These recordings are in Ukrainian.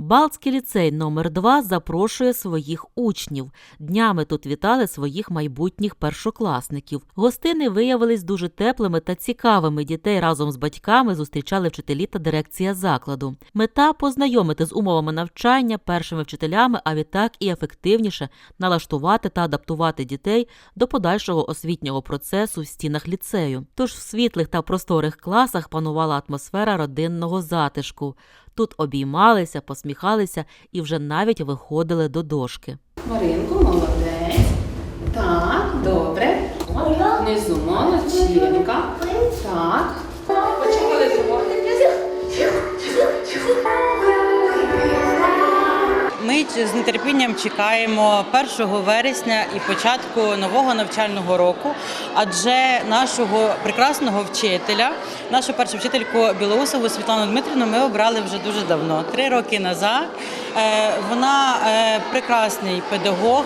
Балтський ліцей номер 2 запрошує своїх учнів. Днями тут вітали своїх майбутніх першокласників. Гостини виявились дуже теплими та цікавими. Дітей разом з батьками зустрічали вчителі та дирекція закладу. Мета познайомити з умовами навчання першими вчителями, а відтак і ефективніше налаштувати та адаптувати дітей до подальшого освітнього процесу в стінах ліцею. Тож в світлих та просторих класах панувала атмосфера родинного затишку. Тут обіймалися, посміхалися і вже навіть виходили до дошки. Маринку, молодець. Так, добре. Внизу молодчинка. Так. З нетерпінням чекаємо 1 вересня і початку нового навчального року, адже нашого прекрасного вчителя, нашу першу вчительку Білоусову Світлану Дмитрівну ми обрали вже дуже давно, три роки назад. Е, Вона е, прекрасний педагог.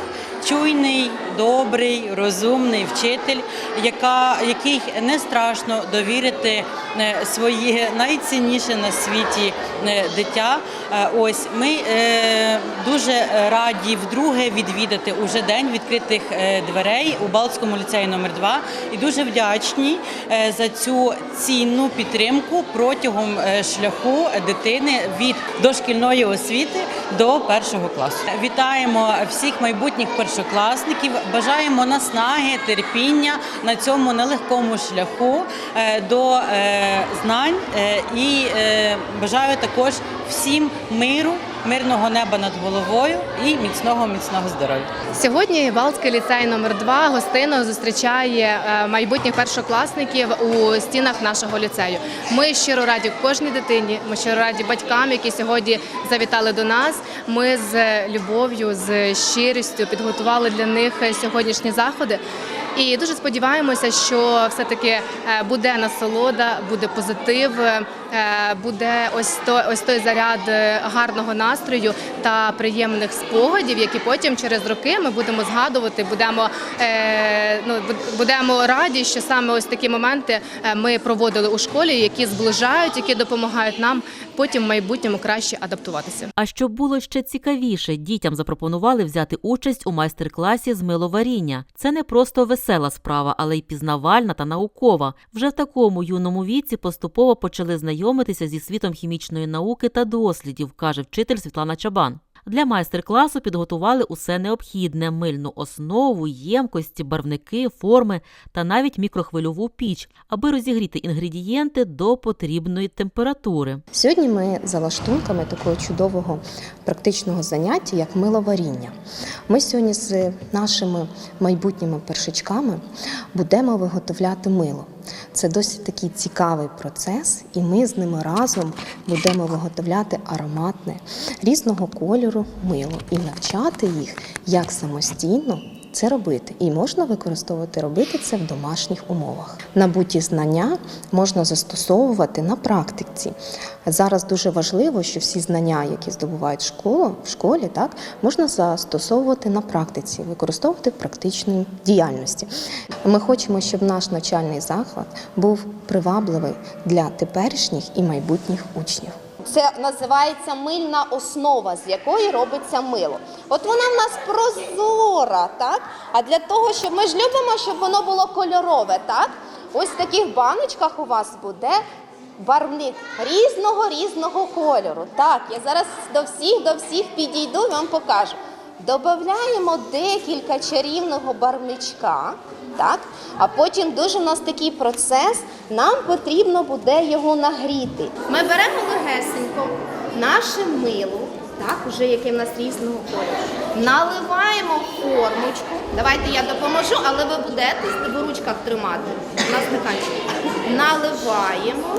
Чуйний, добрий, розумний вчитель, яка, який не страшно довірити е, своє найцінніше на світі е, дитя. Е, Ось ми дуже раді вдруге відвідати уже день відкритих дверей у Балтському ліцеї номер 2 і дуже вдячні за цю цінну підтримку протягом шляху дитини від дошкільної освіти до першого класу. Вітаємо всіх майбутніх першокласників. Бажаємо наснаги, терпіння на цьому нелегкому шляху е, до е, знань е, і бажаю також всім миру, мирного неба над головою і міцного міцного здоров'я. Сьогодні Балтський ліцей номер 2 гостинно зустрічає е, майбутніх першокласників у стінах нашого ліцею. Ми щиро раді кожній дитині. Ми щиро раді батькам, які сьогодні завітали до нас. Ми з любов'ю, з щирістю підготували для них сьогоднішні заходи. І дуже сподіваємося, що все-таки е, буде насолода, буде позитив, е, буде ось той, ось той заряд е, гарного настрою та приємних спогадів, які потім через роки ми будемо згадувати, будемо, е, ну, будемо раді, що саме ось такі моменти е, ми проводили у школі, які зближають, які допомагають нам потім в майбутньому краще адаптуватися. А щоб було ще цікавіше, дітям запропонували взяти участь у майстер-класі з миловаріння. Це не просто весела справа, але й пізнавальна та наукова. Вже в такому юному віці поступово почали знайомитися зі світом хімічної науки та дослідів, каже вчитель Світлана Чабан. Для майстер-класу підготували усе необхідне: мильну основу, ємкості, барвники, форми та навіть мікрохвильову піч, аби розігріти інгредієнти до потрібної температури. Сьогодні ми за лаштунками такого чудового практичного заняття, як миловаріння. Ми сьогодні з нашими майбутніми першачками будемо виготовляти мило. Це досить такий цікавий процес, і ми з ними разом будемо виготовляти ароматне різного кольору мило і навчати їх, як самостійно це робити. І можна використовувати робити це в домашніх умовах. Набуті знання можна застосовувати на практиці. Зараз дуже важливо, що всі знання, які здобувають школу, в школі, так можна застосовувати на практиці, використовувати в практичній діяльності. Ми хочемо, щоб наш навчальний заклад був привабливий для теперішніх і майбутніх учнів. Це називається мильна основа, з якої робиться мило. От вона в нас прозора, так? А для того, щоб ми ж любимо, щоб воно було кольорове, так? Ось в таких баночках у вас буде барвник різного різного кольору. Так, я зараз до всіх, до всіх підійду і вам покажу. Додаємо декілька чарівного барвничка, так? а потім дуже у нас такий процес, нам потрібно буде його нагріти. Ми беремо легесенько наше мило, так, уже яке в нас різного кольору, наливаємо формочку. Давайте я допоможу, але ви будете в ручках тримати. На стаканчик. Наливаємо.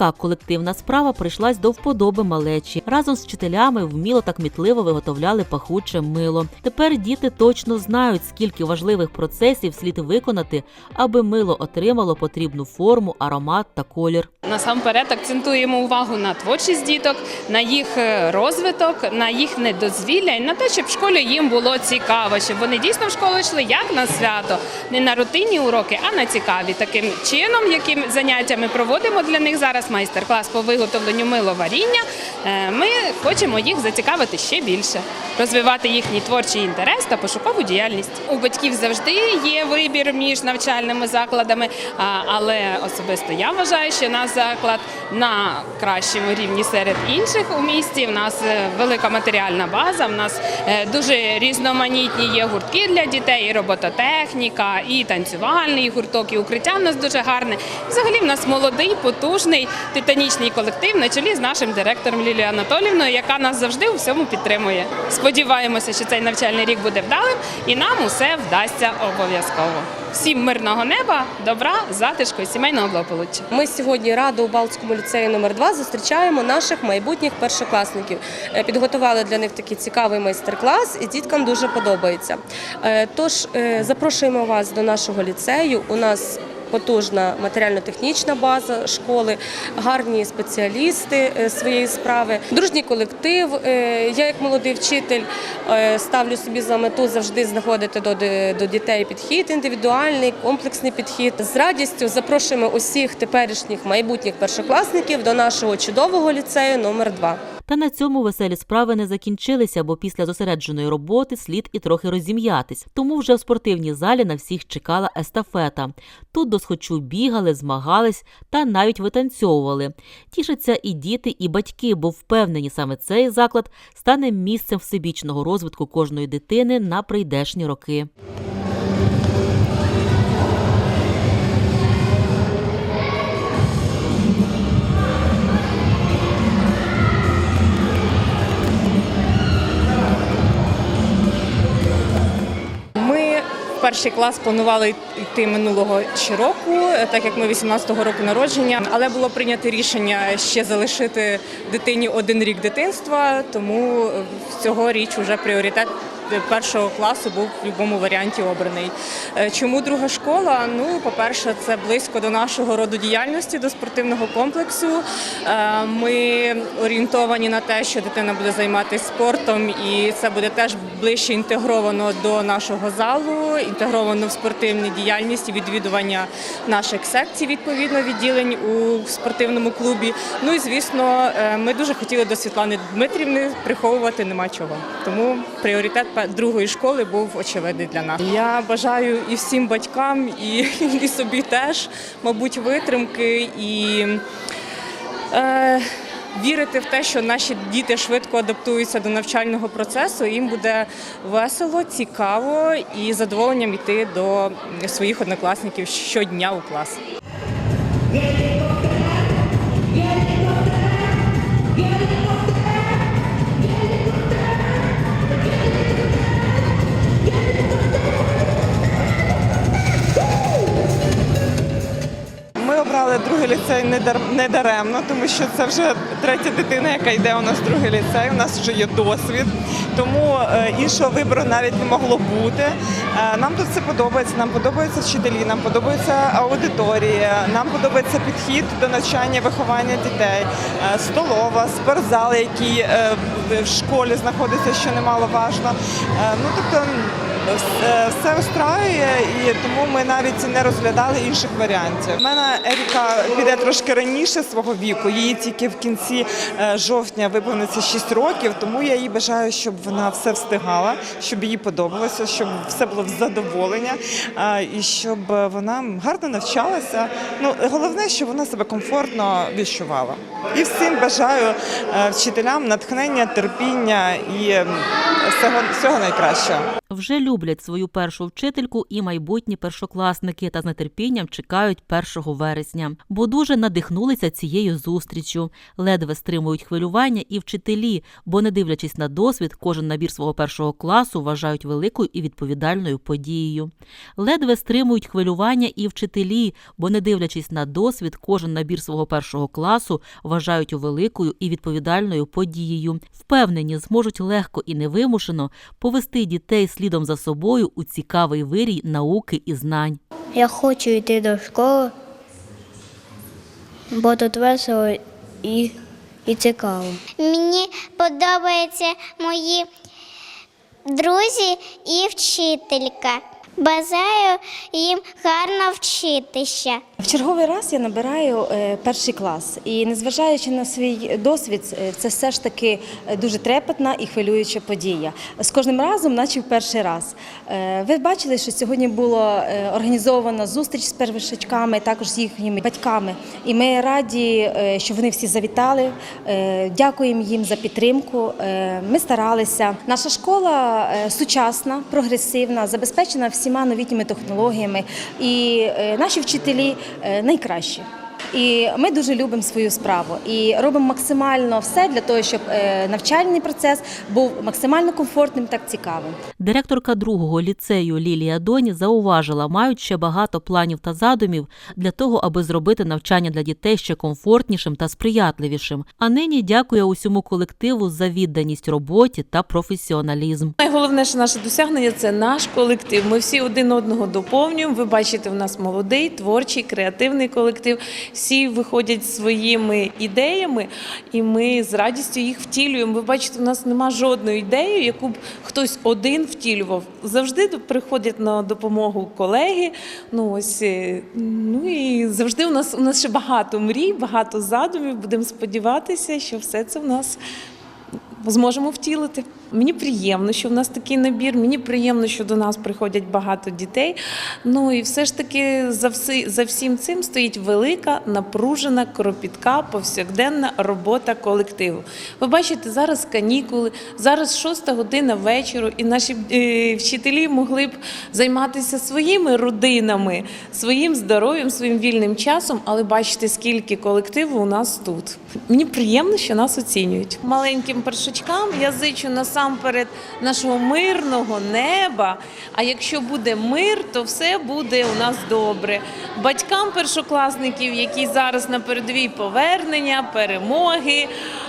Така колективна справа прийшлась до вподоби малечі. Разом з вчителями вміло та кмітливо виготовляли пахуче мило. Тепер діти точно знають, скільки важливих процесів слід виконати, аби мило отримало потрібну форму, аромат та колір. Насамперед акцентуємо увагу на творчість діток, на їх е, розвиток, на їх недозвілля і на те, щоб в школі їм було цікаво, щоб вони дійсно в школу йшли як на свято, не на рутинні уроки, а на цікаві. Таким чином, яким заняття ми проводимо для них зараз майстер-клас по виготовленню миловаріння. е, Ми хочемо їх зацікавити ще більше, розвивати їхній творчий інтерес та пошукову діяльність. У батьків завжди є вибір між навчальними закладами, але особисто я вважаю, що наш заклад на кращому рівні серед інших у місті. У нас е, велика матеріальна база. У нас е, дуже різноманітні є гуртки для дітей, і робототехніка, і танцювальний гурток, і укриття в нас дуже гарне. Взагалі в нас молодий, потужний, титанічний колектив на чолі з нашим директором Лілією Анатолівною, яка нас завжди у всьому підтримує. Сподіваємося, що цей навчальний рік буде вдалим, і нам усе вдасться обов'язково. Всім мирного неба, добра, затишку і сімейного благополуччя. Ми сьогодні радо у Балтському ліцеї номер 2 зустрічаємо наших майбутніх першокласників. Е, Підготували для них такий цікавий майстер-клас, і діткам дуже подобається. Е, Тож е, запрошуємо вас до нашого ліцею. У нас Потужна матеріально-технічна база школи, гарні спеціалісти е, своєї справи, дружній колектив. Е, Я, як молодий вчитель, е, ставлю собі за мету завжди знаходити до, дітей підхід, індивідуальний, комплексний підхід. З радістю запрошуємо усіх теперішніх майбутніх першокласників до нашого чудового ліцею номер 2 Та на цьому веселі справи не закінчилися, бо після зосередженої роботи слід і трохи розім'ятись. Тому вже в спортивній залі на всіх чекала естафета. Тут досхочу бігали, змагались та навіть витанцьовували. Тішаться і діти, і батьки, бо впевнені, саме цей заклад стане місцем всебічного розвитку кожної дитини на прийдешні роки. Перший клас планували йти минулого року, так як ми 18-го року народження, але було прийнято рішення ще залишити дитині один рік дитинства, тому цьогоріч вже пріоритет першого класу був в будь-якому варіанті обраний. Е, Чому друга школа? Ну, по-перше, це близько до нашого роду діяльності, до спортивного комплексу. Е, Ми орієнтовані на те, що дитина буде займатися спортом, і це буде теж ближче інтегровано до нашого залу, інтегровано в спортивну діяльність відвідування наших секцій, відповідно, відділень у спортивному клубі. Ну і звісно, е, ми дуже хотіли до Світлани Дмитрівни приховувати нема чого. Тому пріоритет другої школи був очевидний для нас. Я бажаю і всім батькам, і, і собі теж, мабуть, витримки і. Е, Вірити в те, що наші діти швидко адаптуються до навчального процесу, їм буде весело, цікаво і задоволенням йти до своїх однокласників щодня у клас. Обрали другий ліцей не дар- не даремно, тому що це вже третя дитина, яка йде у нас в другий ліцей. У нас вже є досвід, тому е, іншого вибору навіть не могло бути. Е, Нам тут все подобається. Нам подобаються вчителі, нам подобається аудиторія, нам подобається підхід до навчання, виховання дітей, Е, столова, спортзал, який в- школі знаходиться, що немало важно. Ну тобто. Все- устраює, і тому ми навіть не розглядали інших варіантів. У мене Еріка піде трошки раніше свого віку. Їй тільки в кінці е, жовтня виповниться 6 років, тому я їй бажаю, щоб вона все встигала, щоб їй подобалося, щоб все було в задоволення, е, і щоб вона гарно навчалася. Ну головне, щоб вона себе комфортно відчувала. І всім бажаю е, вчителям натхнення, терпіння і всього, всього найкращого. Вже люблять свою першу вчительку і майбутні першокласники та з нетерпінням чекають 1 вересня, бо дуже надихнулися цією зустріччю. Ледве стримують хвилювання і вчителі, бо, не дивлячись на досвід, кожен набір свого першого класу вважають великою і відповідальною подією. Ледве стримують хвилювання і вчителі, бо, не дивлячись на досвід, кожен набір свого першого класу вважають великою і відповідальною подією. Впевнені, зможуть легко і невимушено повести дітей слідом за собою у цікавий вирій науки і знань. Я хочу йти до школи, бо тут весело і, і цікаво. Мені подобаються мої друзі і вчителька. Бажаю їм гарно вчитися. В черговий раз я набираю е, перший клас, і незважаючи на свій досвід, е, це все ж таки е, дуже трепетна і хвилююча подія. З кожним разом, наче в перший раз. Ви бачили, що сьогодні було організовано зустріч з першачками, також з їхніми батьками. І ми раді, що вони всі завітали. Дякуємо їм за підтримку. Ми старалися. Наша школа сучасна, прогресивна, забезпечена всіма новітніми технологіями, і наші вчителі найкращі. І ми дуже любимо свою справу і робимо максимально все для того, щоб е, навчальний процес був максимально комфортним та цікавим. Директорка другого ліцею Лілія Доні зауважила, мають ще багато планів та задумів для того, аби зробити навчання для дітей ще комфортнішим та сприятливішим. А нині дякує усьому колективу за відданість роботі та професіоналізм. Найголовніше наше досягнення це наш колектив. Ми всі один одного доповнюємо. Ви бачите, в нас молодий, творчий, креативний колектив. Всі виходять зі своїми ідеями, і ми з радістю їх втілюємо. Ви бачите, у нас нема жодної ідеї, яку б хтось один втілював. Завжди приходять на допомогу колеги. Ну ось е, ну і завжди у нас у нас ще багато мрій, багато задумів. Будемо сподіватися, що все це в нас зможемо втілити. Мені приємно, що в нас такий набір. Мені приємно, що до нас приходять багато дітей. Ну і все ж таки за всі, за всім цим стоїть велика, напружена, кропітка, повсякденна робота колективу. Ви бачите, зараз канікули, зараз шоста година вечора, і наші е, вчителі могли б займатися своїми родинами, своїм здоров'ям, своїм вільним часом, але бачите, скільки колективу у нас тут. Мені приємно, що нас оцінюють. Маленьким першачкам я зичу насамперед нашого мирного неба. А якщо буде мир, то все буде у нас добре. Батькам першокласників, які зараз на передовій повернення, перемоги,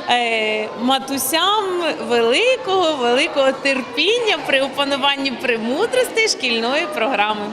е, матусям великого, великого терпіння при опануванні премудростей шкільної програми.